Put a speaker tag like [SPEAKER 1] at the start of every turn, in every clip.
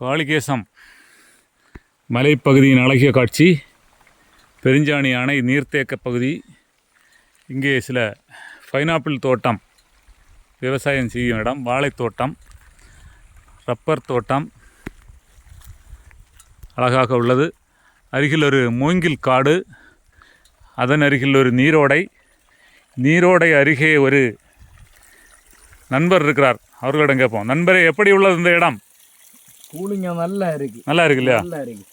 [SPEAKER 1] காளிகேசம். மலைப்பகுதியின் அழகிய காட்சி. பெருஞ்சாணி அணை நீர்த்தேக்க பகுதி. இங்கே சில பைனாப்பிள் தோட்டம். விவசாயம் செய்யும் இடம். வாழைத்தோட்டம் ரப்பர் தோட்டம். அழகாக உள்ளது. அருகில் ஒரு மூங்கில் காடு. அதன் அருகில் ஒரு நீரோடை. நீரோடை அருகே ஒரு நண்பர் இருக்கிறார். அவர்களிடம் கேட்போம். நண்பரே எப்படி உள்ளது இந்த இடம்?
[SPEAKER 2] கூலிங்க நல்லா இருக்கு.
[SPEAKER 1] நல்லா இருக்கு இல்லையா?
[SPEAKER 2] நல்லா இருக்கு.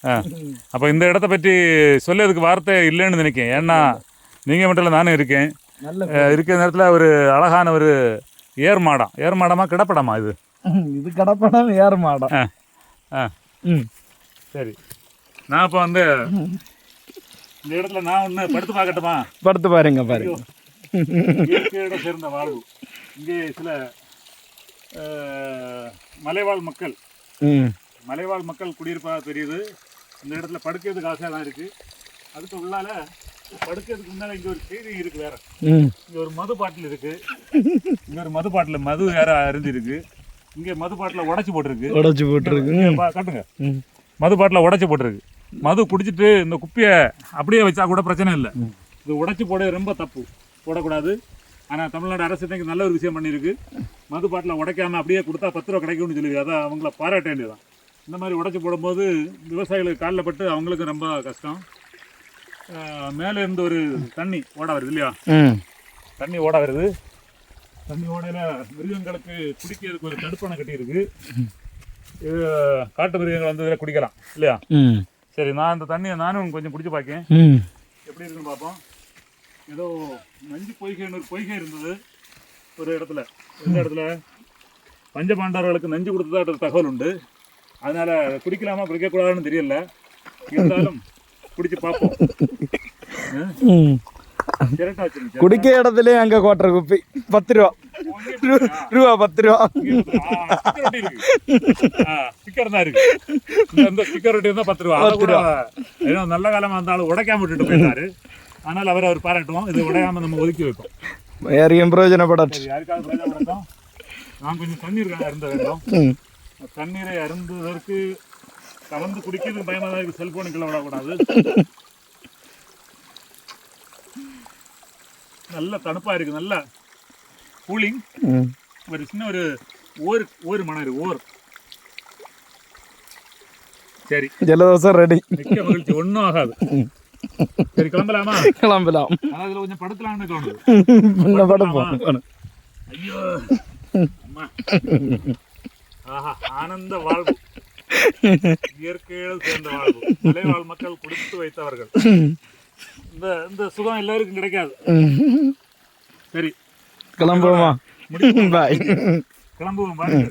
[SPEAKER 1] அப்போ இந்த இடத்த பற்றி சொல்லதுக்கு வார்த்தை இல்லைன்னு நினைக்கிறேன். ஏன்னா நீங்கள் மட்டும் இல்லை நானும் இருக்கேன். இருக்கிற நேரத்தில் ஒரு அழகான ஒரு ஏர் மாடம் ஏர் மாடமா கிடப்படமா இது?
[SPEAKER 2] இது கடப்படம் ஏற மாடம்
[SPEAKER 1] ஆ.
[SPEAKER 2] ம்.
[SPEAKER 1] சரி. நான் இப்போ வந்து இந்த இடத்துல நான் ஒன்று படுத்து பார்க்கட்டுமா?
[SPEAKER 2] படுத்து பாருங்க பாருங்க.
[SPEAKER 1] இயற்கையோட சேர்ந்த வாழ்வு. இங்கே சில மலைவாழ் மக்கள் மலைவாழ் மக்கள் குடியிருப்பாக தெரியுது இந்த இடத்துல படுக்கிறதுக்கு ஆசையாக தான் இருக்குது அதுக்கு உள்ளால படுக்கிறதுக்கு முன்னால் இங்கே ஒரு செய்தி இருக்குது வேற. இங்கே ஒரு மது பாட்டில் இருக்குது இங்கே ஒரு மது பாட்டில் மது வேற அருந்தி இருக்கு இங்கே மது பாட்டில் உடச்சி போட்டிருக்கு.
[SPEAKER 2] உடச்சி போட்டுருக்கு.
[SPEAKER 1] காட்டுங்க. மது பாட்டில் உடச்சி போட்டிருக்கு. மது குடிச்சிட்டு இந்த குப்பியை அப்படியே வச்சா கூட பிரச்சனை இல்லை. இது உடைச்சி போட ரொம்ப தப்பு. போடக்கூடாது. ஆனால் தமிழ்நாடு அரசு இன்னைக்கு நல்ல ஒரு விஷயம் பண்ணியிருக்கு. மது பாட்டில் உடைக்காம அப்படியே கொடுத்தா பத்து ரூபா கிடைக்கும்னு சொல்லி அதை அவங்கள பாராட்ட வேண்டியதான் இந்த மாதிரி உடைச்சி போடும்போது விவசாயிகளுக்கு காலில் பட்டு அவங்களுக்கு ரொம்ப கஷ்டம். மேலே இருந்து ஒரு தண்ணி ஓட வருது இல்லையா? தண்ணி ஓட வருது. தண்ணி ஓடையில் மிருகங்களுக்கு குடிக்கிறதுக்கு ஒரு தடுப்பணை கட்டியிருக்கு. இது காட்டு மிருகங்கள் வந்து இதில் குடிக்கலாம் இல்லையா? சரி நான் இந்த தண்ணியை நானும் கொஞ்சம் குடிச்சு பார்க்கேன். எப்படி இருக்குன்னு பார்ப்போம். ஏதோ நஞ்சு பொய்கைன்னு ஒரு பொய்கை இருந்தது ஒரு இடத்துல. எந்த இடத்துல பஞ்சபாண்டவர்களுக்கு நஞ்சு கொடுத்ததா ஒரு தகவல் உண்டு. அதனால குடிக்கலாமா குடிக்கக்கூடாதுன்னு தெரியல. இருந்தாலும் குடிச்சு பார்ப்போம்.
[SPEAKER 2] குடிக்க இடத்துலயே அங்க கோட்டரை குப்பி. பத்து ரூபா. ரூபா பத்து ரூபா.
[SPEAKER 1] ஸ்டிக்கர் தான் இருக்கு. இந்த- ஸ்டிக்கர் ஒட்டி இருந்தா பத்து ரூபா. கூட ஏதோ நல்ல காலமா இருந்தாலும் உடைக்காம விட்டுட்டு போயிட்டாரு. ஆனால் அவரை அவர் பாராட்டுவோம். இது உடையாம நம்ம ஒதுக்கி வைப்போம்.
[SPEAKER 2] வேறையும் பிரயோஜனப்படாது.
[SPEAKER 1] யாருக்காவது பிரயோஜனப்படுத்தும் நான் கொஞ்சம் தண்ணீர் அருந்த வேண்டும். தண்ணீரை அருந்துவதற்கு கலந்து குடிக்கிறது பயமா தான் இருக்கு. செல்போனுக்குள்ள விடக்கூடாது. நல்ல தணுப்பா இருக்கு. நல்ல கூலிங். ஒரு சின்ன ஒரு ஓர் ஓர் இருக்கு ஓர். சரி.
[SPEAKER 2] ஜலதோஷம் ரெடி.
[SPEAKER 1] மிக்க மகிழ்ச்சி. ஒன்றும் ஆகாது. சரி கிளம்பலாமா?
[SPEAKER 2] கிளம்பலாம்.
[SPEAKER 1] இதுல கொஞ்சம் படுக்கலாம்னு தோணுது
[SPEAKER 2] முன்ன படுப்போம்
[SPEAKER 1] ஐயோ. அம்மா. ஆஹா ஆனந்த வாழ்வு. இயற்கையோடு சேர்ந்த வாழ்வு. மலைவாழ் மக்கள் கொடுத்து வைத்தவர்கள். இந்த இந்த சுகம் எல்லாருக்கும் கிடைக்காது. சரி.
[SPEAKER 2] கிளம்புவோமா. பாய்
[SPEAKER 1] கிளம்புவோம் பாருங்க.